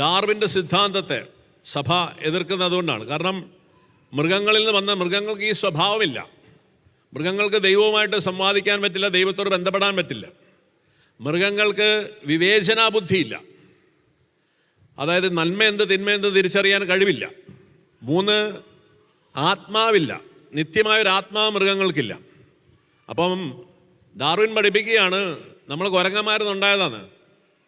ഡാർവിന്റെ സിദ്ധാന്തത്തെ സഭ എതിർക്കുന്നത് അതുകൊണ്ടാണ് കാരണം മൃഗങ്ങളിൽ നിന്ന് വന്ന മൃഗങ്ങൾക്ക് ഈ സ്വഭാവമില്ല. മൃഗങ്ങൾക്ക് ദൈവവുമായിട്ട് സംവാദിക്കാൻ പറ്റില്ല ദൈവത്തോട് ബന്ധപ്പെടാൻ പറ്റില്ല. മൃഗങ്ങൾക്ക് വിവേചനാ ബുദ്ധിയില്ല അതായത് നന്മ എന്ത് തിന്മ എന്ത് തിരിച്ചറിയാൻ കഴിവില്ല. മൂന്ന് ആത്മാവില്ല. നിത്യമായ ഒരു ആത്മാവ് മൃഗങ്ങൾക്കില്ല. അപ്പം ഡാർവിൻ പഠിപ്പിക്കുകയാണ് നമ്മൾ കുരങ്ങന്മാരെന്നുണ്ടായതാണ്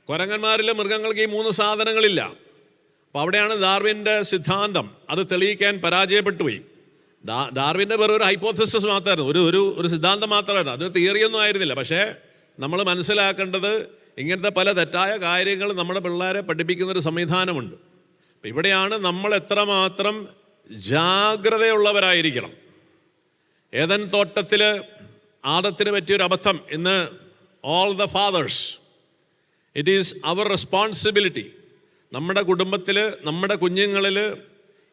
കുരങ്ങന്മാരിൽ മൃഗങ്ങൾക്ക് ഈ മൂന്ന് സാധനങ്ങളില്ല. അപ്പോൾ അവിടെയാണ് ഡാർവിന്റെ സിദ്ധാന്തം. അത് തെളിയിക്കാൻ പരാജയപ്പെട്ടു പോയി. ഡാർവിന്റെ വെറും ഒരു ഹൈപ്പോത്തസിസ് മാത്രമായിരുന്നു. ഒരു ഒരു ഒരു സിദ്ധാന്തം മാത്രമായിരുന്നു. അതൊരു തിയറിയൊന്നും ആയിരുന്നില്ല. പക്ഷേ നമ്മൾ മനസ്സിലാക്കേണ്ടത് ഇങ്ങനത്തെ പല തെറ്റായ കാര്യങ്ങൾ നമ്മുടെ പിള്ളേരെ പഠിപ്പിക്കുന്ന ഒരു സംവിധാനമുണ്ട്. അപ്പം ഇവിടെയാണ് നമ്മൾ എത്രമാത്രം ജാഗ്രതയുള്ളവരായിരിക്കണം. ഏതൻ തോട്ടത്തിൽ ആദത്തിന് പറ്റിയൊരു അബദ്ധം ഇന്ന് all the fathers it is our responsibility നമ്മുടെ കുടുംബത്തിൽ നമ്മുടെ കുഞ്ഞുങ്ങളിൽ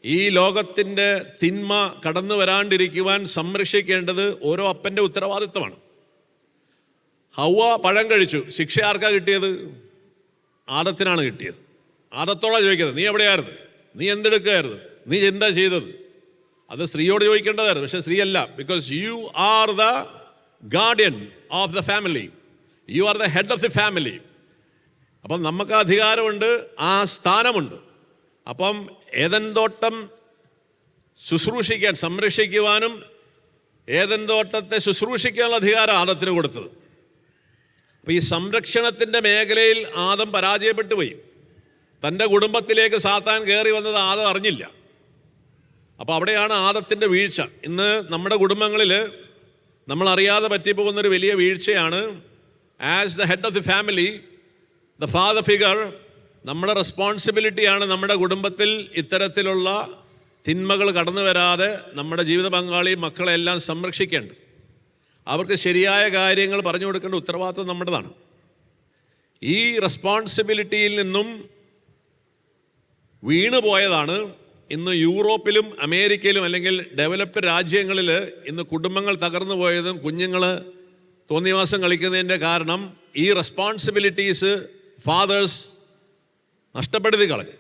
ഈ ലോകത്തിന്റെ തിന്മ കടന്നു വരാണ്ടിരിക്കുവാൻ സംരക്ഷിക്കേണ്ടത് ഓരോ അപ്പന്റെ ഉത്തരവാദിത്വമാണ് ഹൗവ പഴം കഴിച്ചു. ശിക്ഷ ആർക്കാ കിട്ടിയത്? ആദത്തിനാണ് കിട്ടിയത്. ആദത്തോടാണ് ചോദിക്കുന്നത് നീ എവിടെയായിരുന്നു? നീ എന്തെടുക്കുകയായിരുന്നു? നീ എന്താ ചെയ്തത്? അത് സ്ത്രീയോട് ചോദിക്കേണ്ടതായിരുന്നു. പക്ഷേ സ്ത്രീ അല്ല because you are the guardian of the family you are the head of the family അപ്പം നമുക്ക് അധികാരമുണ്ട് ആ സ്ഥാനമുണ്ട്. അപ്പം ഏതൻ തോട്ടം ശുശ്രൂഷിക്കാൻ സംരക്ഷിക്കുവാനും ഏതൻ തോട്ടത്തെ ശുശ്രൂഷിക്കാനുള്ള അധികാരം ആദത്തിന് കൊടുത്തത്. അപ്പം ഈ സംരക്ഷണത്തിന്റെ മേഖലയിൽ ആദം പരാജയപ്പെട്ടു പോയി. തന്റെ കുടുംബത്തിലേക്ക് സാത്താൻ കയറി വന്നത് ആദം അറിഞ്ഞില്ല. അപ്പോൾ അവിടെയാണ് ആദത്തിന്റെ വീഴ്ച. ഇന്ന് നമ്മുടെ കുടുംബങ്ങളിൽ നമ്മൾ അറിയാതെ പറ്റിപ്പോകുന്നൊരു വലിയ വീഴ്ചയാണ് as the head of the family the father figure നമ്മുടെ റെസ്പോൺസിബിലിറ്റിയാണ് നമ്മുടെ കുടുംബത്തിൽ ഇത്തരത്തിലുള്ള തിന്മകൾ കടന്നു വരാതെ നമ്മുടെ ജീവിത പങ്കാളി മക്കളെല്ലാം സംരക്ഷിക്കേണ്ടത്. അവർക്ക് ശരിയായ കാര്യങ്ങൾ പറഞ്ഞു കൊടുക്കേണ്ട ഉത്തരവാദിത്വം നമ്മുടേതാണ്. ഈ റെസ്പോൺസിബിലിറ്റിയിൽ നിന്നും വീണു പോയതാണ് ഇന്ന് യൂറോപ്പിലും അമേരിക്കയിലും അല്ലെങ്കിൽ ഡെവലപ്ഡ് രാജ്യങ്ങളിൽ ഇന്ന് കുടുംബങ്ങൾ തകർന്നു പോയതും കുഞ്ഞുങ്ങൾ തോന്നിവാസം കളിക്കുന്നതിന്റെ കാരണം ഈ റെസ്പോൺസിബിലിറ്റീസ് ഫാദേഴ്സ് നഷ്ടപ്പെടുത്തി കളയും.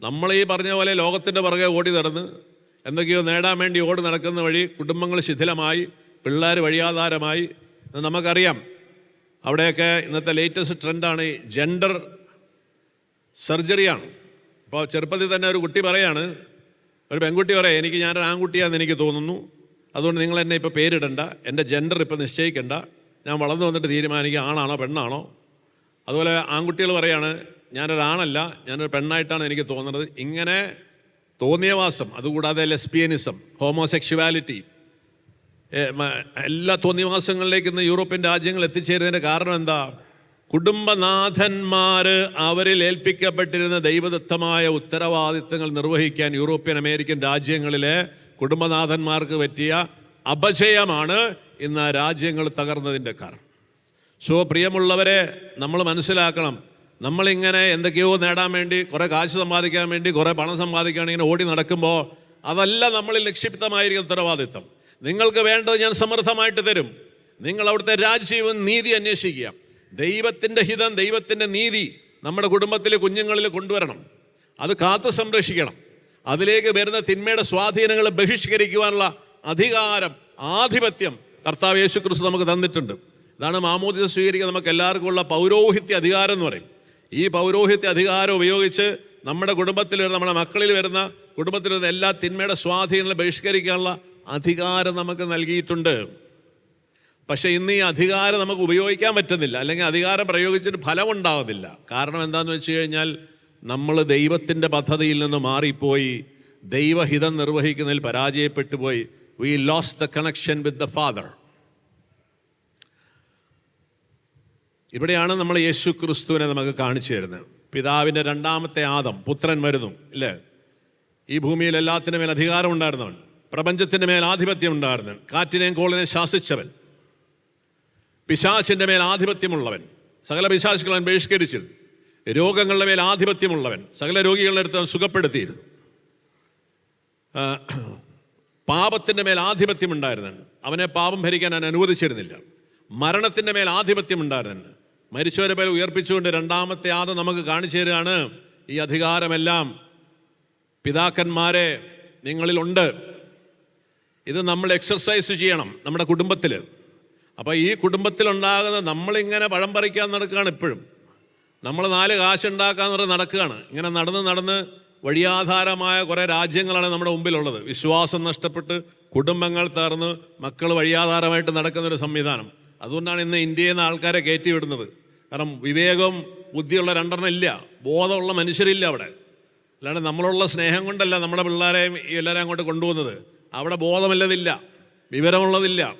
നമ്മൾ ഈ പറഞ്ഞ പോലെ ലോകത്തിന്റെ പുറകെ ഓടി നടന്ന് എന്തൊക്കെയോ നേടാൻ വേണ്ടി ഓടി നടക്കുന്ന വഴി കുടുംബങ്ങൾ ശിഥിലമായി പിള്ളേർ വഴിയാധാരമായി. നമുക്കറിയാം. അവിടെയൊക്കെ ഇന്നത്തെ ലേറ്റസ്റ്റ് ട്രെൻഡാണ് ഈ ജെൻഡർ സർജറിയാണ് ഇപ്പോൾ ചെറുപ്പത്തിൽ തന്നെ ഒരു കുട്ടി പറയാണ് ഒരു പെൺകുട്ടി പറയാം എനിക്ക് ഞാനൊരു ആൺകുട്ടിയാണെന്ന് എനിക്ക് തോന്നുന്നു. അതുകൊണ്ട് നിങ്ങൾ എന്നെ ഇപ്പോൾ പേരിടണ്ട. എന്റെ ജെൻഡർ ഇപ്പോൾ നിശ്ചയിക്കണ്ട. ഞാൻ വളർന്നു വന്നിട്ട് തീരുമാനിക്കുക ആണാണോ പെണ്ണാണോ? അതുപോലെ ആൺകുട്ടികൾ പറയാണ് ഞാനൊരാണല്ല ഞാനൊരു പെണ്ണായിട്ടാണ് എനിക്ക് തോന്നുന്നത്. ഇങ്ങനെ തോന്നിയവാസം അതുകൂടാതെ ലെസ്ബിയനിസം ഹോമോസെക്ഷുവാലിറ്റി എല്ലാ തോന്നിവാസങ്ങളിലേക്ക് ഇന്ന് യൂറോപ്യൻ രാജ്യങ്ങൾ എത്തിച്ചേരുന്നതിന്റെ കാരണം എന്താ? കുടുംബനാഥന്മാർ അവരിൽ ഏൽപ്പിക്കപ്പെട്ടിരുന്ന ദൈവദത്തമായ ഉത്തരവാദിത്തങ്ങൾ നിർവഹിക്കാൻ യൂറോപ്യൻ അമേരിക്കൻ രാജ്യങ്ങളിലെ കുടുംബനാഥന്മാർക്ക് പറ്റിയ അപജയമാണ് ഇന്ന് രാജ്യങ്ങൾ തകർന്നതിന്റെ കാരണം. സോ പ്രിയമുള്ളവരെ നമ്മൾ മനസ്സിലാക്കണം. നമ്മളിങ്ങനെ എന്തൊക്കെയോ നേടാൻ വേണ്ടി കുറേ കാശ് സമ്പാദിക്കാൻ വേണ്ടി കുറേ പണം സമ്പാദിക്കാൻ ഇങ്ങനെ ഓടി നടക്കുമ്പോൾ അതല്ല നമ്മളിൽ നിക്ഷിപ്തമായിരിക്കുന്ന ഉത്തരവാദിത്വം. നിങ്ങൾക്ക് വേണ്ടത് ഞാൻ സമൃദ്ധമായിട്ട് തരും. നിങ്ങൾ അവിടുത്തെ രാജ്യവും നീതി അന്വേഷിക്കുക. ദൈവത്തിന്റെ ഹിതം ദൈവത്തിന്റെ നീതി നമ്മുടെ കുടുംബത്തിലെ കുഞ്ഞുങ്ങളിൽ കൊണ്ടുവരണം. അത് കാത്തു സംരക്ഷിക്കണം. അതിലേക്ക് വരുന്ന തിന്മയുടെ സ്വാധീനങ്ങളെ ബഹിഷ്കരിക്കുവാനുള്ള അധികാരം ആധിപത്യം കർത്താവ് യേശുക്രിസ്തു നമുക്ക് തന്നിട്ടുണ്ട്. ഇതാണ് മാമോദിത സ്വീകരിക്കുക നമുക്ക് എല്ലാവർക്കും ഉള്ള പൗരോഹിത്യ അധികാരം എന്ന് പറയും. ഈ പൗരോഹിത്യ അധികാരം ഉപയോഗിച്ച് നമ്മുടെ കുടുംബത്തിൽ വരുന്ന നമ്മുടെ മക്കളിൽ വരുന്ന കുടുംബത്തിൽ വരുന്ന എല്ലാ തിന്മയുടെ സ്വാധീനങ്ങളെ ബഹിഷ്കരിക്കാനുള്ള അധികാരം നമുക്ക് നൽകിയിട്ടുണ്ട്. പക്ഷേ ഇന്ന് ഈ അധികാരം നമുക്ക് ഉപയോഗിക്കാൻ പറ്റുന്നില്ല. അല്ലെങ്കിൽ അധികാരം പ്രയോഗിച്ചിട്ട് ഫലമുണ്ടാവുന്നില്ല. കാരണം എന്താണെന്ന് വെച്ച് കഴിഞ്ഞാൽ നമ്മൾ ദൈവത്തിന്റെ പദ്ധതിയിൽ നിന്ന് മാറിപ്പോയി. ദൈവഹിതം നിർവഹിക്കുന്നതിൽ പരാജയപ്പെട്ടു പോയി. We lose the connection with the father ഇവിടെയാണ് നമ്മൾ യേശു ക്രിസ്തുവിനെ നമുക്ക് കാണിച്ചു തരുന്നത്. പിതാവിന്റെ രണ്ടാമത്തെ ആദം പുത്രൻ വരുന്നു ഇല്ലേ? ഈ ഭൂമിയിൽ എല്ലാത്തിന്റെ മേൽ അധികാരം ഉണ്ടായിരുന്നവൻ പ്രപഞ്ചത്തിന്റെ മേൽ ആധിപത്യം ഉണ്ടായിരുന്നവൻ കാറ്റിനെയും കോളിനെയും ശാസിച്ചവൻ പിശാചിന്റെ മേൽ ആധിപത്യമുള്ളവൻ സകല പിശാചുകളെ ബഹിഷ്കരിച്ചിരുന്നു രോഗങ്ങളുടെ മേൽ ആധിപത്യമുള്ളവൻ സകല രോഗികളുടെ അടുത്ത് അവൻ സുഖപ്പെടുത്തിയിരുന്നു. പാപത്തിന്റെ മേൽ ആധിപത്യമുണ്ടായിരുന്നവൻ അവനെ പാപം ഭരിക്കാൻ അവൻ അനുവദിച്ചിരുന്നില്ല മരണത്തിന്റെ മേൽ ആധിപത്യമുണ്ടായിരുന്നവൻ മരിച്ചവരെ പേരെ ഉയർപ്പിച്ചുകൊണ്ട് രണ്ടാമത്തെ ആദം നമുക്ക് കാണിച്ചു തരികയാണ്. ഈ അധികാരമെല്ലാം പിതാക്കന്മാരെ നിങ്ങളിലുണ്ട്. ഇത് നമ്മൾ എക്സർസൈസ് ചെയ്യണം നമ്മുടെ കുടുംബത്തിൽ. അപ്പോൾ ഈ കുടുംബത്തിലുണ്ടാകുന്ന നമ്മളിങ്ങനെ പഴം പറിക്കാൻ നടക്കുകയാണ് ഇപ്പോഴും. നമ്മൾ നാല് കാശുണ്ടാക്കാൻ പറഞ്ഞ് നടക്കുകയാണ്. ഇങ്ങനെ നടന്ന് നടന്ന് വഴിയാധാരമായ കുറേ രാജ്യങ്ങളാണ് നമ്മുടെ മുമ്പിലുള്ളത്. വിശ്വാസം നഷ്ടപ്പെട്ട് കുടുംബങ്ങൾ തകർന്ന് മക്കൾ വഴിയാധാരമായിട്ട് നടക്കുന്നൊരു സംവിധാനം. അതുകൊണ്ടാണ് ഇന്ന് ഇന്ത്യയിൽ നിന്ന് ആൾക്കാരെ കയറ്റി വിടുന്നത്. കാരണം വിവേകം ബുദ്ധിയുള്ള രണ്ടെണ്ണം ഇല്ല. ബോധമുള്ള മനുഷ്യരില്ല അവിടെ. അല്ലാണ്ട് നമ്മളുള്ള സ്നേഹം കൊണ്ടല്ല നമ്മുടെ പിള്ളേരെയും എല്ലാവരെയും അങ്ങോട്ട് കൊണ്ടുപോകുന്നത്. അവിടെ ബോധമല്ലതില്ല. വിവരമുള്ളതില്ല.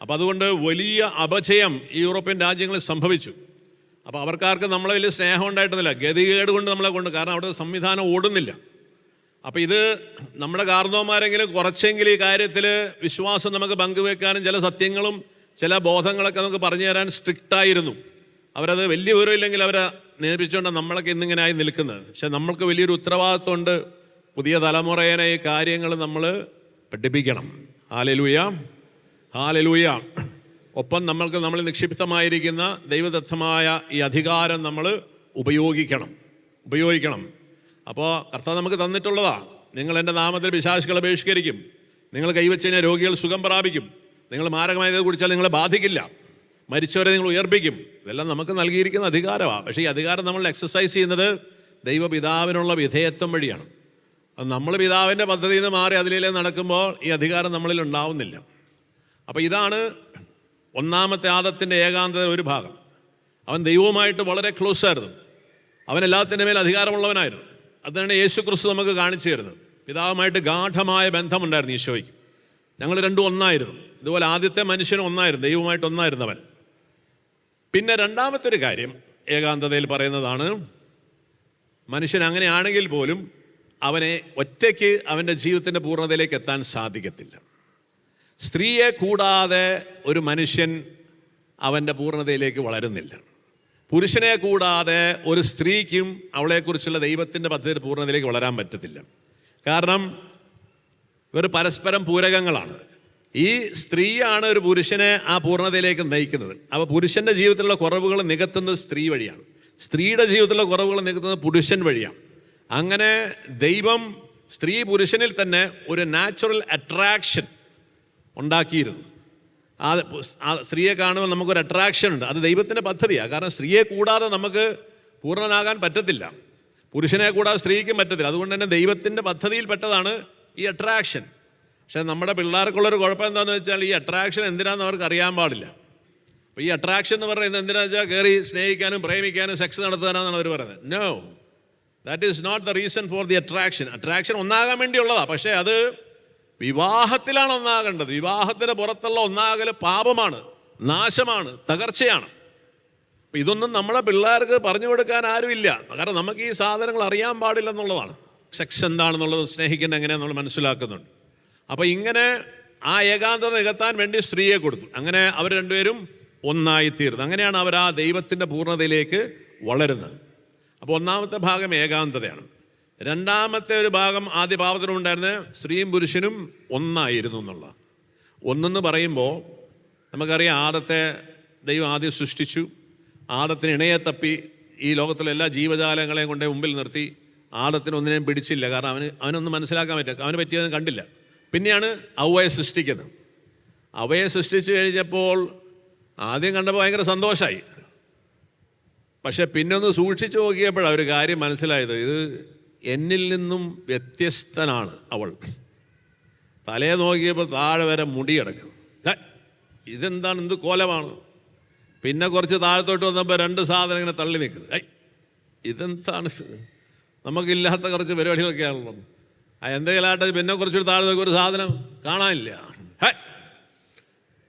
അപ്പം അതുകൊണ്ട് വലിയ അപചയം ഈ യൂറോപ്യൻ രാജ്യങ്ങളിൽ സംഭവിച്ചു. അപ്പോൾ അവർക്കാർക്ക് നമ്മളെ വലിയ സ്നേഹം ഉണ്ടായിട്ടൊന്നുമില്ല. ഗതികേട് കൊണ്ട് നമ്മളെ കൊണ്ട് കാരണം അവിടെ സംവിധാനം ഓടുന്നില്ല. അപ്പോൾ ഇത് നമ്മുടെ കാർന്നോമാരെങ്കിലും കുറച്ചെങ്കിലും ഈ കാര്യത്തിൽ വിശ്വാസം നമുക്ക് പങ്കുവെക്കാനും ചില സത്യങ്ങളും ചില ബോധങ്ങളൊക്കെ നമുക്ക് പറഞ്ഞു തരാൻ സ്ട്രിക്റ്റായിരുന്നു അവരത് വലിയ വിവരമില്ലെങ്കിൽ അവരെ നിയമിച്ചുകൊണ്ട് നമ്മളൊക്കെ ഇന്നിങ്ങനെ ആയി നിൽക്കുന്നത്. പക്ഷെ നമ്മൾക്ക് വലിയൊരു ഉത്തരവാദിത്വമുണ്ട്. പുതിയ തലമുറേനെ ഈ കാര്യങ്ങൾ നമ്മൾ പഠിപ്പിക്കണം. ഹാലലൂയ. ഹാലലൂയ. ഒപ്പം നമ്മൾക്ക് നമ്മൾ നിക്ഷിപ്തമായിരിക്കുന്ന ദൈവദത്തമായ ഈ അധികാരം നമ്മൾ ഉപയോഗിക്കണം. ഉപയോഗിക്കണം. അപ്പോൾ കർത്താവ് നമുക്ക് തന്നിട്ടുള്ളതാണ് നിങ്ങൾ എന്റെ നാമത്തിൽ വിശാസികളെ ബഹിഷ്കരിക്കും നിങ്ങൾ കൈവച്ച് കഴിഞ്ഞാൽ രോഗികൾ സുഖം പ്രാപിക്കും. നിങ്ങൾ മാരകമായത് കുടിച്ചാൽ നിങ്ങളെ ബാധിക്കില്ല. മരിച്ചവരെ നിങ്ങൾ ഉയർപ്പിക്കും. ഇതെല്ലാം നമുക്ക് നൽകിയിരിക്കുന്ന അധികാരമാണ് പക്ഷേ ഈ അധികാരം നമ്മൾ എക്സസൈസ് ചെയ്യുന്നത് ദൈവപിതാവിനുള്ള വിധേയത്വം വഴിയാണ്. അത് നമ്മൾ പിതാവിന്റെ പദ്ധതിയിൽ നിന്ന് മാറി അതിലേ നടക്കുമ്പോൾ ഈ അധികാരം നമ്മളിൽ ഉണ്ടാവുന്നില്ല. അപ്പോൾ ഇതാണ് ഒന്നാമത്തെ ആദത്തിന്റെ ഏകാന്തത ഒരു ഭാഗം. അവൻ ദൈവവുമായിട്ട് വളരെ ക്ലോസ് ആയിരുന്നു. അവൻ എല്ലാത്തിന്റെ മേൽ അധികാരമുള്ളവനായിരുന്നു. അതാണ് യേശു ക്രിസ്തു നമുക്ക് കാണിച്ചു തരുന്നത്. പിതാവുമായിട്ട് ഗാഠമായ ബന്ധമുണ്ടായിരുന്നു ഈശോയ്ക്ക്. ഞങ്ങൾ രണ്ടും ഒന്നായിരുന്നു. ഇതുപോലെ ആദ്യത്തെ മനുഷ്യൻ ഒന്നായിരുന്നു. ദൈവമായിട്ട് ഒന്നായിരുന്നവൻ. പിന്നെ രണ്ടാമത്തെ ഒരു കാര്യം ഏകാന്തതയിൽ പറയുന്നതാണ് മനുഷ്യൻ അങ്ങനെയാണെങ്കിൽ പോലും അവനെ ഒറ്റയ്ക്ക് അവന്റെ ജീവിതത്തിന്റെ പൂർണതയിലേക്ക് എത്താൻ സാധിക്കത്തില്ല. സ്ത്രീയെ കൂടാതെ ഒരു മനുഷ്യൻ അവന്റെ പൂർണതയിലേക്ക് വളരുന്നില്ല. പുരുഷനെ കൂടാതെ ഒരു സ്ത്രീക്കും അവളെക്കുറിച്ചുള്ള ദൈവത്തിന്റെ പദ്ധതിയുടെ പൂർണതയിലേക്ക് വളരാൻ പറ്റത്തില്ല. കാരണം ഇവർ പരസ്പരം പൂരകങ്ങളാണ്. ഈ സ്ത്രീയാണ് ഒരു പുരുഷനെ ആ പൂർണതയിലേക്ക് നയിക്കുന്നത്. അപ്പോൾ പുരുഷന്റെ ജീവിതത്തിലുള്ള കുറവുകൾ നികത്തുന്നത് സ്ത്രീ വഴിയാണ്. സ്ത്രീയുടെ ജീവിതത്തിലുള്ള കുറവുകൾ നികത്തുന്നത് പുരുഷൻ വഴിയാണ്. അങ്ങനെ ദൈവം സ്ത്രീ പുരുഷനിൽ തന്നെ ഒരു നാച്ചുറൽ അട്രാക്ഷൻ ഉണ്ടാക്കിയിരുന്നു. ആ സ്ത്രീയെ കാണുമ്പോൾ നമുക്കൊരു അട്രാക്ഷൻ ഉണ്ട്. അത് ദൈവത്തിന്റെ പദ്ധതിയാണ് കാരണം സ്ത്രീയെ കൂടാതെ നമുക്ക് പൂർണനാകാൻ പറ്റത്തില്ല. പുരുഷനെ കൂടാതെ സ്ത്രീക്കും പറ്റത്തില്ല. അതുകൊണ്ട് തന്നെ ദൈവത്തിന്റെ പദ്ധതിയിൽപ്പെട്ടതാണ് ഈ അട്രാക്ഷൻ പക്ഷേ നമ്മുടെ പിള്ളേർക്കുള്ളൊരു കുഴപ്പം എന്താണെന്ന് വെച്ചാൽ ഈ അട്രാക്ഷൻ എന്തിനാണെന്ന് അവർക്ക് അറിയാൻ പാടില്ല. അപ്പോൾ ഈ അട്രാക്ഷൻ എന്ന് പറയുന്നത് എന്തിനാണെന്ന് വെച്ചാൽ കയറി സ്നേഹിക്കാനും പ്രേമിക്കാനും സെക്സ് നടത്താനാണെന്നാണ് അവർ പറയുന്നത്. No that is not the reason for the attraction attraction ഒന്നാകാൻ വേണ്ടിയുള്ളതാണ് പക്ഷേ അത് വിവാഹത്തിലാണ് ഒന്നാകേണ്ടത്. വിവാഹത്തിന് പുറത്തുള്ള ഒന്നാകൽ പാപമാണ് നാശമാണ് തകർച്ചയാണ്. ഇതൊന്നും നമ്മുടെ പിള്ളേർക്ക് പറഞ്ഞു കൊടുക്കാൻ ആരുമില്ല. കാരണം നമുക്ക് ഈ സാധനങ്ങൾ അറിയാൻ പാടില്ലെന്നുള്ളതാണ്. സെക്സ് എന്താണെന്നുള്ളത് സ്നേഹിക്കുന്നത് നമ്മൾ മനസ്സിലാക്കുന്നുണ്ട്. അപ്പോൾ ഇങ്ങനെ ആ ഏകാന്തത നികത്താൻ വേണ്ടി സ്ത്രീയെ കൊടുത്തു. അങ്ങനെ അവർ രണ്ടുപേരും ഒന്നായി തീർന്നു അങ്ങനെയാണ് അവർ ആ ദൈവത്തിന്റെ പൂർണതയിലേക്ക് വളരുന്നത്. അപ്പോൾ ഒന്നാമത്തെ ഭാഗം ഏകാന്തതയാണ്. രണ്ടാമത്തെ ഒരു ഭാഗം ആദ്യ ഭാവത്തിനുണ്ടായിരുന്നത് സ്ത്രീയും പുരുഷനും ഒന്നായിരുന്നു എന്നുള്ള ഒന്നെന്ന് പറയുമ്പോൾ നമുക്കറിയാം ആദത്തെ ദൈവം ആദ്യം സൃഷ്ടിച്ചു. ആദത്തിന് ഇണയെ തപ്പി ഈ ലോകത്തിലെ എല്ലാ ജീവജാലങ്ങളെയും കൊണ്ടേ മുമ്പിൽ നിർത്തി. ആദത്തിന് ഒന്നിനെയും പിടിച്ചില്ല. കാരണം അവന് അവനൊന്നും മനസ്സിലാക്കാൻ പറ്റില്ല. അവന് പറ്റിയതൊന്നും കണ്ടില്ല. പിന്നെയാണ് അവയെ സൃഷ്ടിക്കുന്നത്. അവയെ സൃഷ്ടിച്ചു കഴിഞ്ഞപ്പോൾ ആദ്യം കണ്ടപ്പോൾ ഭയങ്കര സന്തോഷമായി പക്ഷെ പിന്നെ ഒന്ന് സൂക്ഷിച്ചു നോക്കിയപ്പോഴാണ് ഒരു കാര്യം മനസ്സിലായത്. ഇത് എന്നിൽ നിന്നും വ്യത്യസ്തനാണ് അവൾ. തലയെ നോക്കിയപ്പോൾ താഴെ വരെ മുടിയടക്കും ഇതെന്താണ്? എന്ത് കോലമാണ്? പിന്നെ കുറച്ച് താഴത്തോട്ട് വന്നപ്പോൾ രണ്ട് സാധനം ഇങ്ങനെ തള്ളി നിൽക്കുന്നത് ഐ ഇതെന്താണ് ഇത്? നമുക്കില്ലാത്ത കുറച്ച് പരിപാടികളൊക്കെയാണല്ലോ. ആ എന്തെങ്കിലാട്ടെ പിന്നെ കുറച്ചൊരു താഴെ ഒരു സാധനം കാണാനില്ല.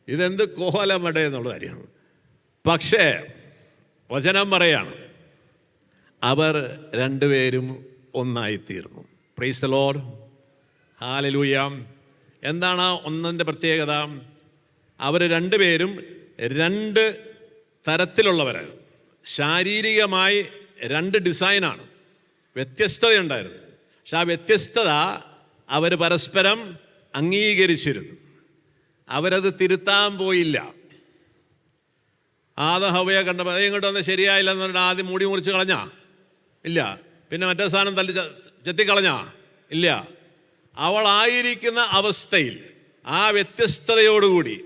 ഇതെന്ത് കോലം എന്നുള്ള കാര്യമാണ്. പക്ഷേ വചനം പറയാണ് അവർ രണ്ടുപേരും ഒന്നായിത്തീർന്നു. പ്രൈസ് ലോർ ഹാലലൂയാം എന്താണ് ഒന്നിന്റെ പ്രത്യേകത? അവർ രണ്ടുപേരും രണ്ട് തരത്തിലുള്ളവരാണ്. ശാരീരികമായി രണ്ട് ഡിസൈനാണ് വ്യത്യസ്തതയുണ്ടായിരുന്നു. പക്ഷെ ആ വ്യത്യസ്തത അവർ പരസ്പരം അംഗീകരിച്ചിരുന്നു. അവരത് തിരുത്താൻ പോയില്ല. ആദ ഹവയെ കണ്ടപ്പോൾ അതേ ഇങ്ങോട്ട് വന്ന് ശരിയായില്ല എന്ന് പറഞ്ഞിട്ട് ആദ്യം മൂടി മുറിച്ച് കളഞ്ഞാ? ഇല്ല. പിന്നെ മറ്റേ സാധനം തല്ലി ചെത്തിക്കളഞ്ഞാ? ഇല്ല. അവളായിരിക്കുന്ന അവസ്ഥയിൽ ആ വ്യത്യസ്തതയോടുകൂടി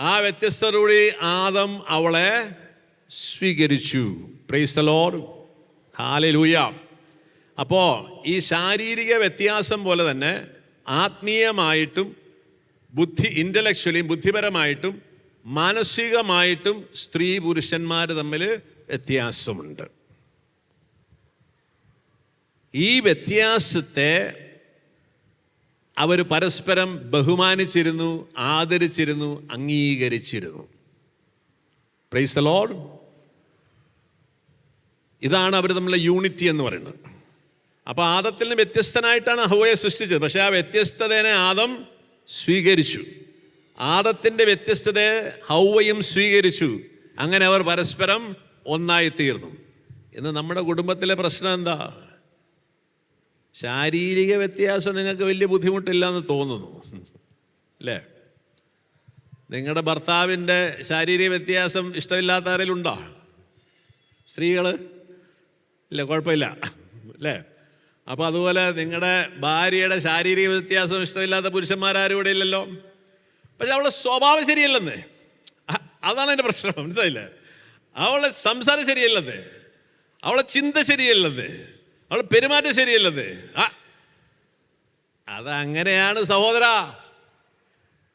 ആ വ്യത്യസ്തതയോടുകൂടി ആദം അവളെ സ്വീകരിച്ചു. പ്രൈസ് ലോർ ഹാലലൂയ അപ്പോൾ ഈ ശാരീരിക വ്യത്യാസം പോലെ തന്നെ ആത്മീയമായിട്ടും ബുദ്ധി ഇന്റലക്ച്വലിയും ബുദ്ധിപരമായിട്ടും മാനസികമായിട്ടും സ്ത്രീ പുരുഷന്മാർ തമ്മിൽ വ്യത്യാസമുണ്ട്. ഈ വ്യത്യാസത്തെ അവർ പരസ്പരം ബഹുമാനിച്ചിരുന്നു ആദരിച്ചിരുന്നു അംഗീകരിച്ചിരുന്നു. പ്രൈസ് ലോഡ് ഇതാണ് അവർ തമ്മിലെ യൂണിറ്റി എന്ന് പറയുന്നത്. അപ്പോൾ ആദത്തിൽ നിന്ന് വ്യത്യസ്തനായിട്ടാണ് ഹവയെ സൃഷ്ടിച്ചത്. പക്ഷേ ആ വ്യത്യസ്തതേനെ ആദം സ്വീകരിച്ചു. ആദത്തിന്റെ വ്യത്യസ്തതയെ ഹൗവയും സ്വീകരിച്ചു. അങ്ങനെ അവർ പരസ്പരം ഒന്നായി തീർന്നു ഇന്ന് നമ്മുടെ കുടുംബത്തിലെ പ്രശ്നം എന്താ? ശാരീരിക വ്യത്യാസം നിങ്ങൾക്ക് വലിയ ബുദ്ധിമുട്ടില്ല എന്ന് തോന്നുന്നു. അല്ലേ? നിങ്ങളുടെ ഭർത്താവിന്റെ ശാരീരിക വ്യത്യാസം ഇഷ്ടമില്ലാത്ത ആരെങ്കിലും ഉണ്ടോ? സ്ത്രീകൾ ഇല്ല കുഴപ്പമില്ല. അല്ലേ? അപ്പോൾ അതുപോലെ നിങ്ങളുടെ ഭാര്യയുടെ ശാരീരിക വ്യത്യാസം ഇഷ്ടമില്ലാത്ത പുരുഷന്മാരാരും ഇവിടെ ഇല്ലല്ലോ. പക്ഷെ അവളുടെ സ്വഭാവം ശരിയല്ലെന്നേ. അതാണ് എന്റെ പ്രശ്നം. മനസ്സിലായില്ലേ? അവളുടെ സംസാരം ശരിയല്ലെന്നേ. അവളെ ചിന്ത ശരിയല്ലെന്നേ. അവളെ പെരുമാറ്റം ശരിയല്ലെന്നേ. അതങ്ങനെയാണ് സഹോദര.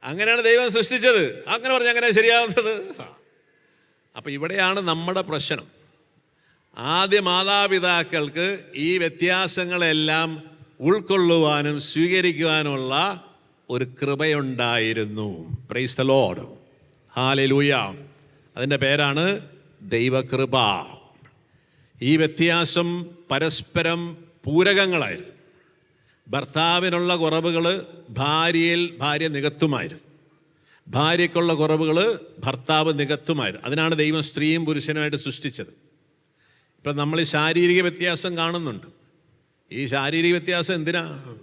അങ്ങനെയാണ് ദൈവം സൃഷ്ടിച്ചത്. അങ്ങനെ പറഞ്ഞ് അങ്ങനെ ശരിയാവുന്നത്. അപ്പം ഇവിടെയാണ് നമ്മുടെ പ്രശ്നം. ആദ്യ മാതാപിതാക്കൾക്ക് ഈ വ്യത്യാസങ്ങളെല്ലാം ഉൾക്കൊള്ളുവാനും സ്വീകരിക്കുവാനുമുള്ള ഒരു കൃപയുണ്ടായിരുന്നു. പ്രൈസ് ദ ലോഡ് ഹാലലൂയ അതിന്റെ പേരാണ് ദൈവകൃപ. ഈ വ്യത്യാസം പരസ്പരം പൂരകങ്ങളായിരുന്നു. ഭർത്താവിനുള്ള കുറവുകൾ ഭാര്യയിൽ ഭാര്യ നികത്തുമായിരുന്നു. ഭാര്യയ്ക്കുള്ള കുറവുകൾ ഭർത്താവ് നികത്തുമായിരുന്നു. അതിനാണ് ദൈവം സ്ത്രീയും പുരുഷനുമായിട്ട് സൃഷ്ടിച്ചത്. ഇപ്പം നമ്മൾ ശാരീരിക വ്യത്യാസം കാണുന്നുണ്ട്. ഈ ശാരീരിക വ്യത്യാസം എന്തിനാ?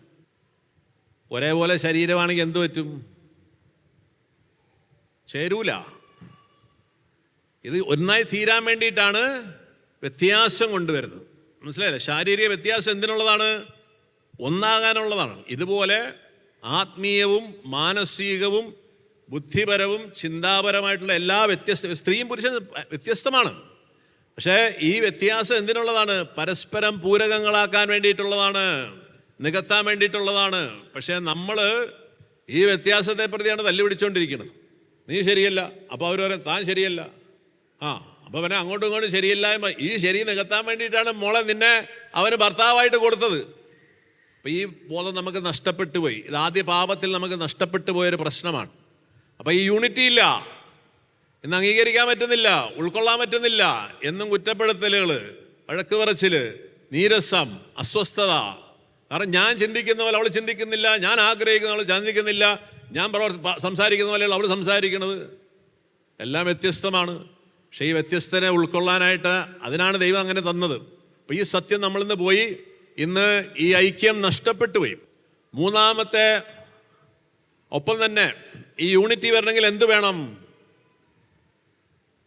ഒരേപോലെ ശരീരമാണെങ്കിൽ എന്തു പറ്റും? ചേരൂല. ഇത് ഒന്നായി തീരാൻ വേണ്ടിയിട്ടാണ് വ്യത്യാസം കൊണ്ടുവരുന്നത്. മനസ്സിലായില്ലേ? ശാരീരിക വ്യത്യാസം എന്തിനുള്ളതാണ്? ഒന്നാകാനുള്ളതാണ്. ഇതുപോലെ ആത്മീയവും മാനസികവും ബുദ്ധിപരവും ചിന്താപരമായിട്ടുള്ള എല്ലാ വ്യത്യസ്ത സ്ത്രീയും പുരുഷനും വ്യത്യസ്തമാണ്. പക്ഷേ ഈ വ്യത്യാസം എന്തിനുള്ളതാണ്? പരസ്പരം പൂരകങ്ങളാക്കാൻ വേണ്ടിയിട്ടുള്ളതാണ് നികത്താൻ വേണ്ടിയിട്ടുള്ളതാണ്. പക്ഷേ നമ്മൾ ഈ വ്യത്യാസത്തെ പ്രതിയാണ് തല്ലുപിടിച്ചുകൊണ്ടിരിക്കുന്നത് നീ ശരിയല്ല അപ്പോൾ അവർ പറയാം താൻ ശരിയല്ല. ആ അപ്പോൾ അവനെ അങ്ങോട്ടും ഇങ്ങോട്ടും ശരിയില്ലായ്മ. ഈ ശരി നികത്താൻ വേണ്ടിയിട്ടാണ് മോളെ നിന്നെ അവന് ഭർത്താവായിട്ട് കൊടുത്തത്. അപ്പോൾ ഈ ബോധം നമുക്ക് നഷ്ടപ്പെട്ടു പോയി. ഇത് ആദ്യ പാപത്തിൽ നമുക്ക് നഷ്ടപ്പെട്ടു പോയൊരു പ്രശ്നമാണ്. അപ്പോൾ ഈ യൂണിറ്റി ഇല്ല ഇന്ന് അംഗീകരിക്കാൻ പറ്റുന്നില്ല ഉൾക്കൊള്ളാൻ പറ്റുന്നില്ല. എന്നും കുറ്റപ്പെടുത്തലുകൾ വഴക്ക് പറച്ചിൽ നീരസം അസ്വസ്ഥത. കാരണം ഞാൻ ചിന്തിക്കുന്ന പോലെ അവൾ ചിന്തിക്കുന്നില്ല ഞാൻ ആഗ്രഹിക്കുന്ന അവൾ ചിന്തിക്കുന്നില്ല ഞാൻ പ്രവർത്തി സംസാരിക്കുന്ന പോലെയുള്ള അവൾ സംസാരിക്കുന്നത്. എല്ലാം വ്യത്യസ്തമാണ്. പക്ഷേ ഈ വ്യത്യസ്തനെ ഉൾക്കൊള്ളാനായിട്ട് അതിനാണ് ദൈവം അങ്ങനെ തന്നത്. അപ്പോൾ ഈ സത്യം നമ്മളിന്ന് പോയി ഇന്ന് ഈ ഐക്യം നഷ്ടപ്പെട്ടു പോയി. മൂന്നാമത്തെ ഒപ്പം തന്നെ ഈ യൂണിറ്റി വരണമെങ്കിൽ എന്ത് വേണം?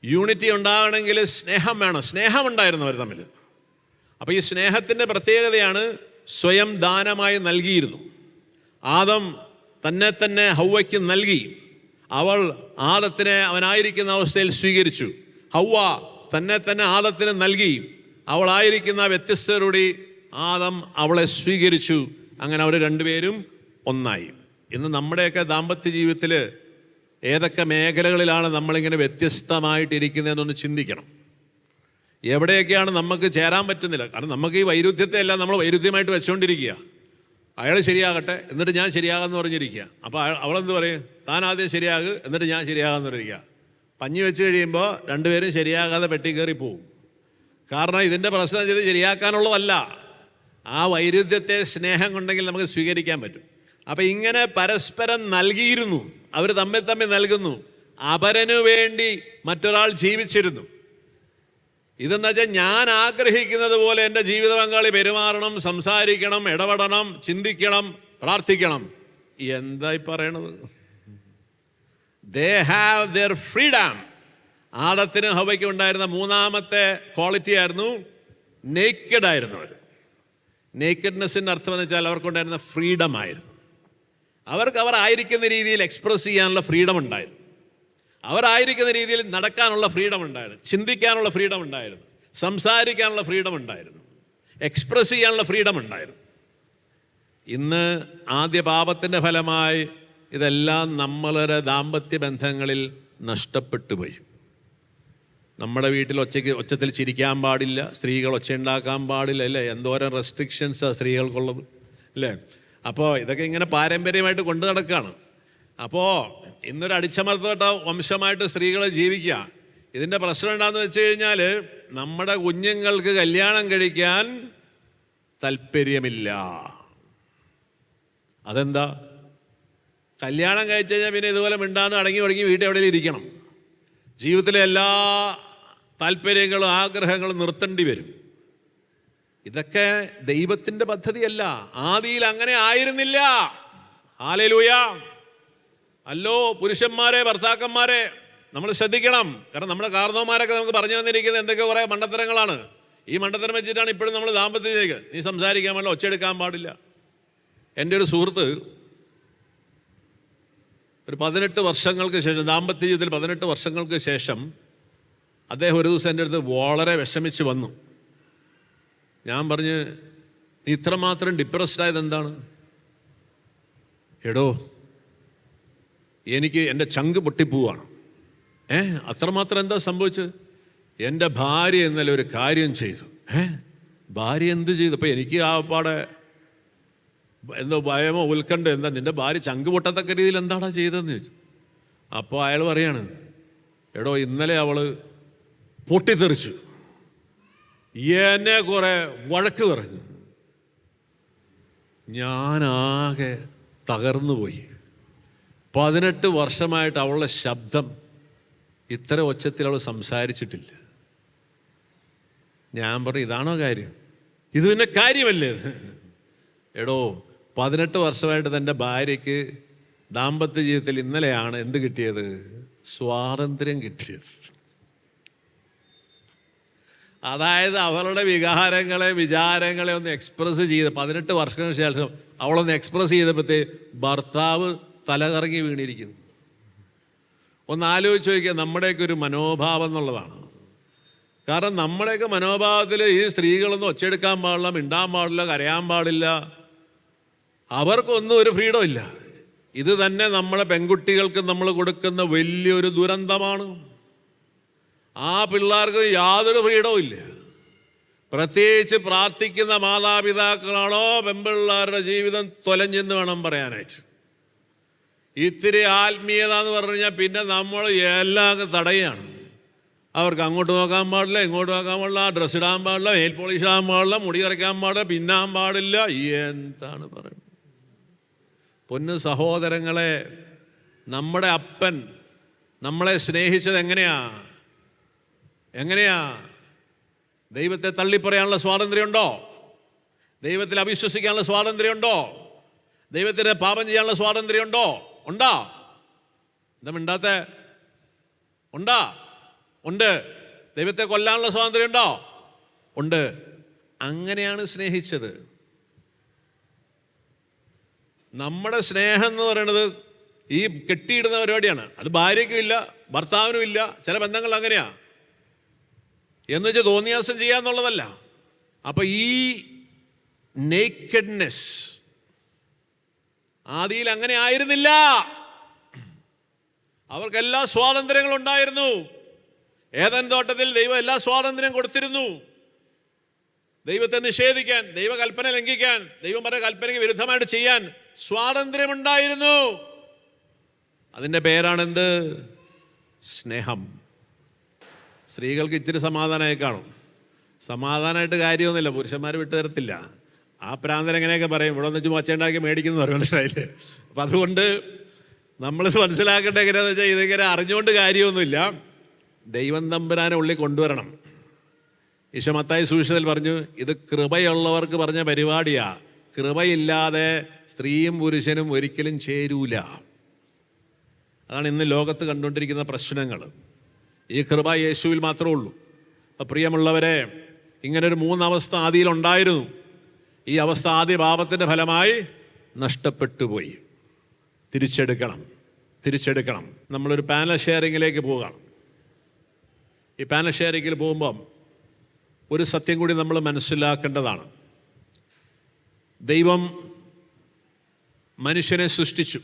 യൂണിറ്റി ഉണ്ടാകണമെങ്കിൽ സ്നേഹം വേണം. സ്നേഹം ഉണ്ടായിരുന്നു അവർ തമ്മിൽ. അപ്പോൾ ഈ സ്നേഹത്തിന്റെ പ്രത്യേകതയാണ് സ്വയം ദാനമായി നൽകിയിരുന്നു. ആദം തന്നെ തന്നെ ഹൗവയ്ക്ക് നൽകി. അവൾ ആദത്തിനെ അവനായിരിക്കുന്ന അവസ്ഥയിൽ സ്വീകരിച്ചു. ഹൗവ തന്നെ തന്നെ ആദത്തിന് നൽകി. അവളായിരിക്കുന്ന വ്യത്യസ്തരോടി ആദം അവളെ സ്വീകരിച്ചു. അങ്ങനെ അവർ രണ്ടുപേരും ഒന്നായി. ഇന്ന് നമ്മുടെയൊക്കെ ദാമ്പത്യ ജീവിതത്തിൽ ഏതൊക്കെ മേഖലകളിലാണ് നമ്മളിങ്ങനെ വ്യത്യസ്തമായിട്ടിരിക്കുന്നതെന്നൊന്ന് ചിന്തിക്കണം. എവിടെയൊക്കെയാണ് നമുക്ക് ചേരാൻ പറ്റുന്നില്ല. കാരണം നമുക്ക് ഈ വൈരുദ്ധ്യത്തെ അല്ല നമ്മൾ വൈരുദ്ധ്യമായിട്ട് വെച്ചുകൊണ്ടിരിക്കുക അയാൾ ശരിയാകട്ടെ എന്നിട്ട് ഞാൻ ശരിയാകാമെന്ന് പറഞ്ഞിരിക്കുക. അപ്പോൾ അവളെന്ത് പറയും? താൻ ആദ്യം ശരിയാകും എന്നിട്ട് ഞാൻ ശരിയാകാമെന്ന് പറഞ്ഞിരിക്കുക. പഞ്ഞി വെച്ച് കഴിയുമ്പോൾ രണ്ടുപേരും ശരിയാകാതെ പെട്ടി കയറി പോവും. കാരണം ഇതിന്റെ പ്രശ്നം ചെയ്ത് ശരിയാക്കാനുള്ളതല്ല. ആ വൈരുദ്ധ്യത്തെ സ്നേഹം കൊണ്ടെങ്കിൽ നമുക്ക് സ്വീകരിക്കാൻ പറ്റും. അപ്പം ഇങ്ങനെ പരസ്പരം നൽകിയിരുന്നു. അവർ തമ്മിൽ തമ്മിൽ നൽകുന്നു. അപരനു വേണ്ടി മറ്റൊരാൾ ജീവിച്ചിരുന്നു. ഇതെന്ന് വെച്ചാൽ ഞാൻ ആഗ്രഹിക്കുന്നത് പോലെ എന്റെ ജീവിത പങ്കാളി പെരുമാറണം സംസാരിക്കണം ഇടപെടണം ചിന്തിക്കണം പ്രാർത്ഥിക്കണം. എന്തായി പറയണത്? ദേ ഹാവ് ദർ ഫ്രീഡം ആടത്തിന് ഹവയ്ക്ക് ഉണ്ടായിരുന്ന മൂന്നാമത്തെ ക്വാളിറ്റി ആയിരുന്നു നേക്കഡ് അവർ നേക്കഡ്നെസ്സിന്റെ അർത്ഥം എന്ന് വെച്ചാൽ അവർക്കുണ്ടായിരുന്ന ഫ്രീഡം ആയിരുന്നു. അവർക്ക് അവർ ആയിരിക്കുന്ന രീതിയിൽ എക്സ്പ്രസ് ചെയ്യാനുള്ള ഫ്രീഡം ഉണ്ടായിരുന്നു അവരായിരിക്കുന്ന രീതിയിൽ നടക്കാനുള്ള ഫ്രീഡം ഉണ്ടായിരുന്നു ചിന്തിക്കാനുള്ള ഫ്രീഡം ഉണ്ടായിരുന്നു സംസാരിക്കാനുള്ള ഫ്രീഡം ഉണ്ടായിരുന്നു എക്സ്പ്രസ് ചെയ്യാനുള്ള ഫ്രീഡം ഉണ്ടായിരുന്നു ഇന്ന് ആദ്യ പാപത്തിന്റെ ഫലമായി ഇതെല്ലാം നമ്മളുടെ ദാമ്പത്യ ബന്ധങ്ങളിൽ നഷ്ടപ്പെട്ടു പോയി നമ്മുടെ വീട്ടിൽ ഒച്ചയ്ക്ക് ഒച്ചത്തിൽ ചിരിക്കാൻ പാടില്ല സ്ത്രീകൾ ഒച്ചയുണ്ടാക്കാൻ പാടില്ല അല്ലേ? എന്തോരം റെസ്ട്രിക്ഷൻസാണ് സ്ത്രീകൾക്കുള്ളത് അല്ലേ? അപ്പോൾ ഇതൊക്കെ ഇങ്ങനെ പാരമ്പര്യമായിട്ട് കൊണ്ടു നടക്കുകയാണ് അപ്പോൾ ഇന്നൊരു അടിച്ചമർത്തപ്പെട്ട വംശമായിട്ട് സ്ത്രീകൾ ജീവിക്കുക ഇതിന്റെ പ്രശ്നം എന്താണെന്ന് വെച്ച് കഴിഞ്ഞാൽ നമ്മുടെ കുഞ്ഞുങ്ങൾക്ക് കല്യാണം കഴിക്കാൻ താല്പര്യമില്ല. അതെന്താ? കല്യാണം കഴിച്ചു കഴിഞ്ഞാൽ പിന്നെ ഇതുപോലെ മിണ്ടാന്ന് അടങ്ങി ഒടങ്ങി വീട്ടിൽ എവിടെയും ഇരിക്കണം. ജീവിതത്തിലെ എല്ലാ താല്പര്യങ്ങളും ആഗ്രഹങ്ങളും നിർത്തേണ്ടി വരും. ഇതൊക്കെ ദൈവത്തിന്റെ പദ്ധതിയല്ല. ആദിയിൽ അങ്ങനെ ആയിരുന്നില്ല. ഹാലലൂയ. അല്ലോ പുരുഷന്മാരെ ഭർത്താക്കന്മാരെ നമ്മൾ ശ്രദ്ധിക്കണം. കാരണം നമ്മുടെ കാർന്നവന്മാരൊക്കെ നമുക്ക് പറഞ്ഞു തന്നിരിക്കുന്നത് എന്തൊക്കെ കുറേ മണ്ടത്തരങ്ങളാണ്. ഈ മണ്ടത്തരം വെച്ചിട്ടാണ് ഇപ്പോഴും നമ്മൾ ദാമ്പത്യത്തിലേക്ക്. നീ സംസാരിക്കാൻ പാടില്ല ഒച്ചയെടുക്കാൻ പാടില്ല. എന്റെ ഒരു സുഹൃത്ത് ഒരു പതിനെട്ട് വർഷങ്ങൾക്ക് ശേഷം ദാമ്പത്യ ജീവിതത്തിൽ പതിനെട്ട് വർഷങ്ങൾക്ക് ശേഷം അദ്ദേഹം ഒരു ദിവസം എന്റെ അടുത്ത് വളരെ വിഷമിച്ച് വന്നു. ഞാൻ പറഞ്ഞ് നീ ഇത്രമാത്രം ഡിപ്രസ്ഡ് ആയത് എന്താണ്? എടോ എനിക്ക് എന്റെ ചങ്ക് പൊട്ടിപ്പോവാണ്. ഏ അത്രമാത്രം എന്താ സംഭവിച്ചത് എന്റെ ഭാര്യ ഇന്നലെ ഒരു കാര്യം ചെയ്തു. ഏ ഭാര്യ എന്ത് ചെയ്തു? അപ്പോൾ എനിക്ക് ആ പാടെ എന്തോ ഭയമോ ഉത്കണ്ഠ എന്താ? നിന്റെ ഭാര്യ ചങ്ക് പൊട്ടത്തക്ക രീതിയിൽ എന്താടാ ചെയ്തതെന്ന് ചോദിച്ചു. അപ്പോൾ അയാൾ പറയാണ് എടോ ഇന്നലെ അവൾ പൊട്ടിത്തെറിച്ചു. എന്നെ കുറെ വഴക്ക് പറഞ്ഞു. ഞാനാകെ തകർന്നു പോയി. പതിനെട്ട് വർഷമായിട്ട് അവളുടെ ശബ്ദം ഇത്ര ഒച്ചത്തിൽ അവൾ സംസാരിച്ചിട്ടില്ല. ഞാൻ പറഞ്ഞു ഇതാണോ കാര്യം? ഇത് പിന്നെ കാര്യമല്ലേ? എടോ പതിനെട്ട് വർഷമായിട്ട് തന്റെ ഭാര്യയ്ക്ക് ദാമ്പത്യ ജീവിതത്തിൽ ഇന്നലെയാണ് എന്ത് കിട്ടിയത്? സ്വാതന്ത്ര്യം കിട്ടിയത്. അതായത് അവളുടെ വികാരങ്ങളെ വിചാരങ്ങളെ ഒന്ന് എക്സ്പ്രസ് ചെയ്ത് പതിനെട്ട് വർഷത്തിന് ശേഷം അവളൊന്ന് എക്സ്പ്രസ് ചെയ്തപ്പോഴത്തേ ഭർത്താവ് തലകറങ്ങി വീണിരിക്കുന്നു. ഒന്ന് ആലോചിച്ച് നോക്കിയ നമ്മുടെയൊക്കെ ഒരു മനോഭാവം എന്നുള്ളതാണ്. കാരണം നമ്മുടെയൊക്കെ മനോഭാവത്തിൽ ഈ സ്ത്രീകളൊന്നും ഒച്ചയെടുക്കാൻ പാടില്ല മിണ്ടാൻ പാടില്ല കരയാൻ പാടില്ല. അവർക്കൊന്നും ഒരു ഫ്രീഡം ഇല്ല. ഇത് തന്നെ നമ്മുടെ പെൺകുട്ടികൾക്ക് നമ്മൾ കൊടുക്കുന്ന വലിയൊരു ദുരന്തമാണ്. ആ പിള്ളേർക്ക് യാതൊരു ഫ്രീഡവും ഇല്ല. പ്രത്യേകിച്ച് പ്രാർത്ഥിക്കുന്ന മാതാപിതാക്കളാണോ പെമ്പിള്ളേരുടെ ജീവിതം തൊലഞ്ഞെന്ന് വേണം പറയാനായിട്ട്. ഇത്തിരി ആത്മീയത എന്ന് പറഞ്ഞു കഴിഞ്ഞാൽ പിന്നെ നമ്മൾ എല്ലാം തടയാണ്. അവർക്ക് അങ്ങോട്ട് നോക്കാൻ പാടില്ല ഇങ്ങോട്ട് നോക്കാൻ പാടില്ല ഡ്രസ്സ് ഇടാൻ പാടില്ല ഹെയിൽ പോളിഷ് ഇടാൻ പാടില്ല മുടി കറക്കാൻ പാടില്ല പിന്നാൻ പാടില്ല എന്താണ് പറയുന്നത്? പൊന്ന് സഹോദരങ്ങളെ നമ്മുടെ അപ്പൻ നമ്മളെ സ്നേഹിച്ചത് എങ്ങനെയാ? എങ്ങനെയാ? ദൈവത്തെ തള്ളിപ്പറയാനുള്ള സ്വാതന്ത്ര്യമുണ്ടോ? ദൈവത്തിൽ അവിശ്വസിക്കാനുള്ള സ്വാതന്ത്ര്യമുണ്ടോ? ദൈവത്തിന് പാപം ചെയ്യാനുള്ള സ്വാതന്ത്ര്യമുണ്ടോ? ഉണ്ടോ? എന്താ മിണ്ടാത്ത? ഉണ്ടാ? ഉണ്ട്. ദൈവത്തെ കൊല്ലാനുള്ള സ്വാതന്ത്ര്യം ഉണ്ടോ. അങ്ങനെയാണ് സ്നേഹിച്ചത്. നമ്മുടെ സ്നേഹം എന്ന് പറയുന്നത് ഈ കെട്ടിയിടുന്ന പരിപാടിയാണ്. അത് ഭാര്യയ്ക്കും ഇല്ല ഭർത്താവിനും ഇല്ല ചില ബന്ധങ്ങൾ അങ്ങനെയാ. എന്ന് വെച്ചാൽ തോന്നിയാസം ചെയ്യാന്നുള്ളതല്ല അപ്പൊ ഈ നേക്കഡ്നെസ് ആദിയിൽ അങ്ങനെ ആയിരുന്നില്ല. അവർക്ക് എല്ലാ സ്വാതന്ത്ര്യങ്ങളും ഉണ്ടായിരുന്നു ഏതൻ തോട്ടത്തിൽ ദൈവം എല്ലാ സ്വാതന്ത്ര്യം കൊടുത്തിരുന്നു. ദൈവത്തെ നിഷേധിക്കാൻ ദൈവകൽപ്പന ലംഘിക്കാൻ ദൈവം പറഞ്ഞ കൽപ്പനയ്ക്ക് വിരുദ്ധമായിട്ട് ചെയ്യാൻ സ്വാതന്ത്ര്യമുണ്ടായിരുന്നു. അതിന്റെ പേരാണെന്ത്? സ്നേഹം. സ്ത്രീകൾക്ക് ഇച്ചിരി സമാധാനമായി കാണും. സമാധാനമായിട്ട് കാര്യമൊന്നുമില്ല. പുരുഷന്മാർ വിട്ടുതരത്തില്ല ആ പ്രാന്തൻ എങ്ങനെയൊക്കെ പറയും? ഇവിടെ നിന്ന് ചുമ്മാ ഒച്ചയുണ്ടാക്കി മേടിക്കുന്നു പറയും. മനസ്സിലായില്ലേ? അപ്പം അതുകൊണ്ട് നമ്മളിത് മനസ്സിലാക്കേണ്ട എങ്ങനെയാണെന്ന് വെച്ചാൽ ഇതിങ്ങനെ അറിഞ്ഞുകൊണ്ട് കാര്യമൊന്നുമില്ല. ദൈവം തമ്പുരാനെ ഉള്ളിൽ കൊണ്ടുവരണം. ഈശോമത്തായി സൂക്ഷിച്ചതിൽ പറഞ്ഞു ഇത് കൃപയുള്ളവർക്ക് പറഞ്ഞ പരിപാടിയാ. കൃപയില്ലാതെ സ്ത്രീയും പുരുഷനും ഒരിക്കലും ചേരൂല. അതാണ് ഇന്ന് ലോകത്ത് കണ്ടുകൊണ്ടിരിക്കുന്ന പ്രശ്നങ്ങൾ ഈ കൃപ യേശുവിൽ മാത്രമേ ഉള്ളൂ. അപ്പം പ്രിയമുള്ളവരെ ഇങ്ങനൊരു മൂന്നവസ്ഥ ആദിയിലുണ്ടായിരുന്നു ഈ അവസ്ഥ ആദ്യ പാപത്തിന്റെ ഫലമായി നഷ്ടപ്പെട്ടു പോയി. തിരിച്ചെടുക്കണം തിരിച്ചെടുക്കണം. നമ്മളൊരു പാനൽ ഷെയറിങ്ങിലേക്ക് പോവുകയാണ്. ഈ പാനൽ ഷെയറിങ്ങിൽ പോകുമ്പം ഒരു സത്യം കൂടി നമ്മൾ മനസ്സിലാക്കേണ്ടതാണ്. ദൈവം മനുഷ്യനെ സൃഷ്ടിച്ചു.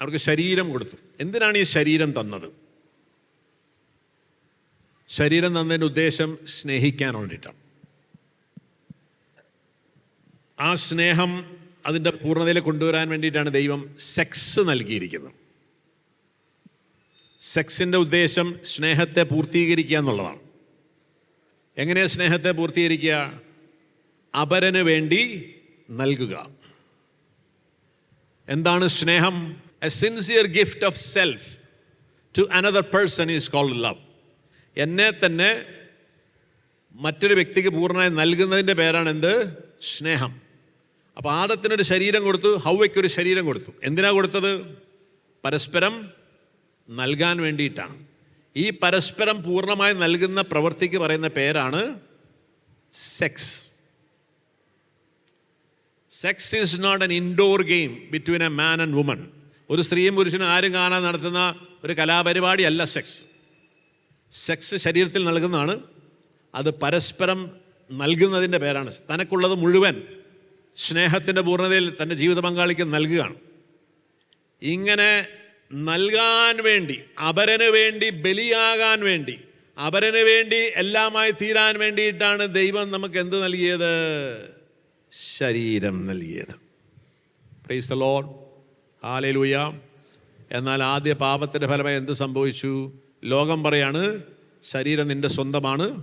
അവർക്ക് ശരീരം കൊടുത്തു. എന്തിനാണ് ഈ ശരീരം തന്നത്? ശരീരം തന്നതിന്റെ ഉദ്ദേശം സ്നേഹിക്കാൻ വേണ്ടിയിട്ടാണ് ആ സ്നേഹം അതിന്റെ പൂർണതയിൽ കൊണ്ടുവരാൻ വേണ്ടിയിട്ടാണ് ദൈവം സെക്സ് നൽകിയിരിക്കുന്നത്. സെക്സിന്റെ ഉദ്ദേശം സ്നേഹത്തെ പൂർത്തീകരിക്കുക എന്നുള്ളതാണ്. എങ്ങനെയാണ് സ്നേഹത്തെ പൂർത്തീകരിക്കുക? അപരന് വേണ്ടി നൽകുക. എന്താണ് സ്നേഹം? A sincere gift of self to another person is called love എന്നെ തന്നെ മറ്റൊരു വ്യക്തിക്ക് പൂർണമായി നൽകുന്നതിന്റെ പേരാണ് എന്ത്? സ്നേഹം. അപ്പോൾ ആദത്തിനൊരു ശരീരം കൊടുത്തു ഹൗവയ്ക്കൊരു ശരീരം കൊടുത്തു. എന്തിനാ കൊടുത്തത്? പരസ്പരം നൽകാൻ വേണ്ടിയിട്ടാണ്. ഈ പരസ്പരം പൂർണമായി നൽകുന്ന പ്രവൃത്തിക്ക് പറയുന്ന പേരാണ് sex. Sex is not an indoor game between a man and woman ഒരു സ്ത്രീയും പുരുഷനും ആരും കാണാൻ നടത്തുന്ന ഒരു കലാപരിപാടിയല്ല സെക്സ് സെക്സ് ശരീരത്തിൽ നൽകുന്നതാണ്. അത് പരസ്പരം നൽകുന്നതിന്റെ പേരാണ്. തനക്കുള്ളത് മുഴുവൻ സ്നേഹത്തിന്റെ പൂർണതയിൽ തന്റെ ജീവിത പങ്കാളിക്ക് നൽകുകയാണ്. ഇങ്ങനെ നൽകാൻ വേണ്ടി അപരന് വേണ്ടി ബലിയാകാൻ വേണ്ടി അപരന് വേണ്ടി എല്ലാമായി തീരാൻ വേണ്ടിയിട്ടാണ് ദൈവം നമുക്ക് എന്ത് നൽകിയത്? ശരീരം നൽകിയത്. പ്രൈസ് ദ ലോഡ് ആലയിലൂയ എന്നാൽ ആദ്യ പാപത്തിന്റെ ഫലമായി എന്ത് സംഭവിച്ചു? ലോകം പറയാണ് ശരീരം നിന്റെ സ്വന്തമാണ്.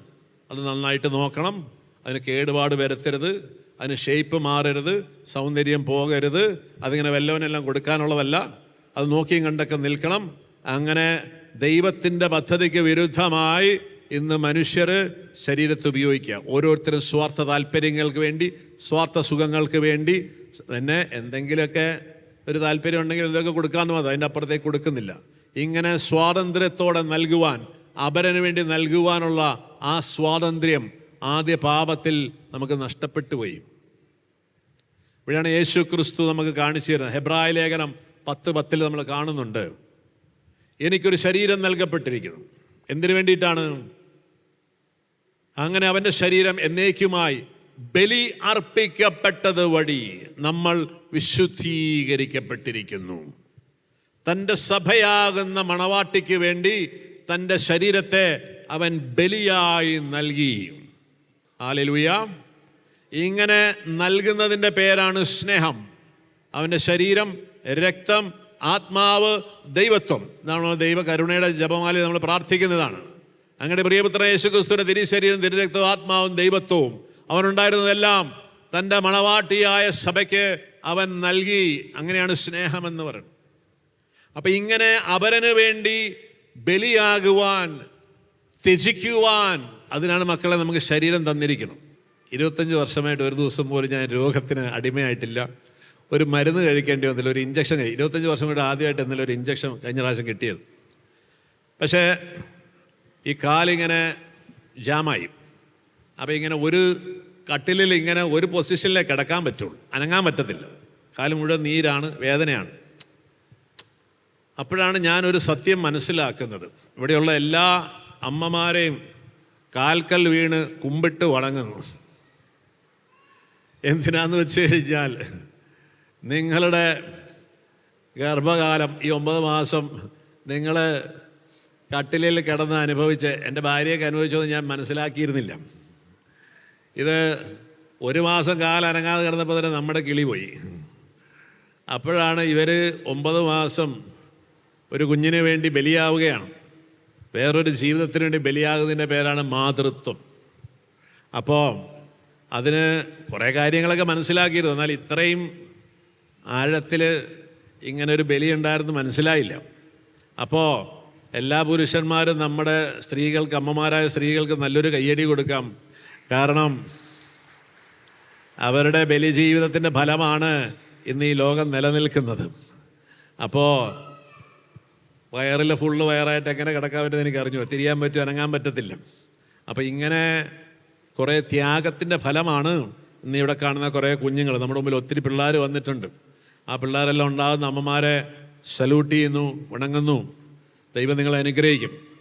അത് നന്നായിട്ട് നോക്കണം. അതിന് കേടുപാട് വരുത്തരുത്. അതിന് ഷേപ്പ് മാറരുത്. സൗന്ദര്യം പോകരുത്. അതിങ്ങനെ വല്ലവനെല്ലാം കൊടുക്കാനുള്ളതല്ല. അത് നോക്കിയും കണ്ടൊക്കെ നിൽക്കണം. അങ്ങനെ ദൈവത്തിന്റെ പദ്ധതിക്ക് വിരുദ്ധമായി ഇന്ന് മനുഷ്യർ ശരീരത്തെ ഉപയോഗിക്കുക. ഓരോരുത്തരും സ്വാർത്ഥ താല്പര്യങ്ങൾക്ക് വേണ്ടി സ്വാർത്ഥ സുഖങ്ങൾക്ക് വേണ്ടി. തന്നെ എന്തെങ്കിലുമൊക്കെ ഒരു താല്പര്യം ഉണ്ടെങ്കിൽ എന്തൊക്കെ കൊടുക്കാമെന്ന് മതി അതിന്റെ അപ്പുറത്തേക്ക് കൊടുക്കുന്നില്ല. ഇങ്ങനെ സ്വാതന്ത്ര്യത്തോടെ നൽകുവാൻ അപരന് വേണ്ടി നൽകുവാനുള്ള ആ സ്വാതന്ത്ര്യം ആദ്യ പാപത്തിൽ നമുക്ക് നഷ്ടപ്പെട്ടു പോയി. ഇവിടെയാണ് യേശു ക്രിസ്തു നമുക്ക് കാണിച്ചു തരുന്നത് ഹെബ്രായ ലേഖനം പത്ത് പത്തിൽ നമ്മൾ കാണുന്നുണ്ട്. എനിക്കൊരു ശരീരം നൽകപ്പെട്ടിരിക്കുന്നു. എന്തിനു വേണ്ടിയിട്ടാണ്? അങ്ങനെ അവന്റെ ശരീരം എന്നേക്കുമായി ബലി അർപ്പിക്കപ്പെട്ടത് വഴി നമ്മൾ വിശുദ്ധീകരിക്കപ്പെട്ടിരിക്കുന്നു. തന്റെ സഭയാകുന്ന മണവാട്ടിക്ക് വേണ്ടി തന്റെ ശരീരത്തെ അവൻ ബലിയായി നൽകി. ആലിലുയ ഇങ്ങനെ നൽകുന്നതിന്റെ പേരാണ് സ്നേഹം. അവന്റെ ശരീരം രക്തം ആത്മാവ് ദൈവത്വം. ഇതാണ് ദൈവകരുണയുടെ കരുണയുടെ ജപമാല നമ്മൾ പ്രാർത്ഥിക്കുന്നതാണ്. അങ്ങനെ പ്രിയപുത്ര യേശുക്രിസ്തുവിന്റെ തിരിശരീരം തിരുരക്തവും ആത്മാവും ദൈവത്വവും. അവനുണ്ടായിരുന്നതെല്ലാം തന്റെ മണവാട്ടിയായ സഭയ്ക്ക് അവൻ നൽകി. അങ്ങനെയാണ് സ്നേഹമെന്ന് പറയുന്നത്. അപ്പം ഇങ്ങനെ അപരന് വേണ്ടി ബലിയാകുവാൻ ത്യജിക്കുവാൻ അതിനാണ് മക്കളെ നമുക്ക് ശരീരം തന്നിരിക്കണം ഇരുപത്തഞ്ച് വർഷമായിട്ട് ഒരു ദിവസം പോലും ഞാൻ രോഗത്തിന് അടിമയായിട്ടില്ല. ഒരു മരുന്ന് കഴിക്കേണ്ടി വന്നില്ല ഒരു ഇഞ്ചക്ഷൻ ഇരുപത്തഞ്ച് വർഷം കൂടെ ആദ്യമായിട്ട് എന്തെങ്കിലും ഒരു ഇഞ്ചക്ഷൻ കഴിഞ്ഞ പ്രാവശ്യം കിട്ടിയത്. പക്ഷേ ഈ കാലിങ്ങനെ ജാമായി അപ്പോൾ ഇങ്ങനെ ഒരു കട്ടിലിൽ ഇങ്ങനെ ഒരു പൊസിഷനിലേ കിടക്കാൻ പറ്റുള്ളൂ. അനങ്ങാൻ പറ്റത്തില്ല. കാൽ മുഴുവൻ നീരാണ് വേദനയാണ്. അപ്പോഴാണ് ഞാനൊരു സത്യം മനസ്സിലാക്കുന്നത്. ഇവിടെയുള്ള എല്ലാ അമ്മമാരെയും കാൽക്കൽ വീണ് കുമ്പിട്ട് വണങ്ങുന്നു. എന്തിനാന്ന് വെച്ച് കഴിഞ്ഞാൽ നിങ്ങളുടെ ഗർഭകാലം ഈ ഒമ്പത് മാസം നിങ്ങൾ കട്ടിലിൽ കിടന്ന് അനുഭവിച്ച് എന്റെ ഭാര്യയൊക്കെ അനുഭവിച്ചത് ഞാൻ മനസ്സിലാക്കിയിരുന്നില്ല. ഇത് ഒരു മാസം കാലം അനങ്ങാതെ കിടന്നപ്പോൾ തന്നെ നമ്മുടെ കിളി പോയി. അപ്പോഴാണ് ഇവർ ഒമ്പത് മാസം ഒരു കുഞ്ഞിന് വേണ്ടി ബലിയാവുകയാണ്. വേറൊരു ജീവിതത്തിന് വേണ്ടി ബലിയാകുന്നതിന്റെ പേരാണ് മാതൃത്വം. അപ്പോൾ അതിന് കുറേ കാര്യങ്ങളൊക്കെ മനസ്സിലാക്കിയിരുന്നു. എന്നാൽ ഇത്രയും ആഴത്തിൽ ഇങ്ങനെ ഒരു ബലി ഉണ്ടായിരുന്നു മനസ്സിലായില്ല. അപ്പോൾ എല്ലാ പുരുഷന്മാരും നമ്മുടെ സ്ത്രീകൾക്ക് അമ്മമാരായ സ്ത്രീകൾക്ക് നല്ലൊരു കയ്യടി കൊടുക്കാം. കാരണം അവരുടെ ബലി ജീവിതത്തിന്റെ ഫലമാണ് ഇന്ന് ഈ ലോകം നിലനിൽക്കുന്നത്. അപ്പോൾ വയറിൽ ഫുള്ള് വയറായിട്ട് എങ്ങനെ കിടക്കാൻ പറ്റുമെന്ന് എനിക്ക് അറിഞ്ഞു തിരിയാൻ പറ്റും അനങ്ങാൻ പറ്റത്തില്ല. അപ്പോൾ ഇങ്ങനെ കുറേ ത്യാഗത്തിന്റെ ഫലമാണ് ഇന്ന് ഇവിടെ കാണുന്ന കുറേ കുഞ്ഞുങ്ങൾ നമ്മുടെ മുമ്പിൽ ഒത്തിരി പിള്ളേർ വന്നിട്ടുണ്ട്. ആ പിള്ളേരെല്ലാം ഉണ്ടാകുന്ന അമ്മമാരെ സല്യൂട്ട് ചെയ്യുന്നു വണങ്ങുന്നു. ദൈവം നിങ്ങളെ അനുഗ്രഹിക്കും.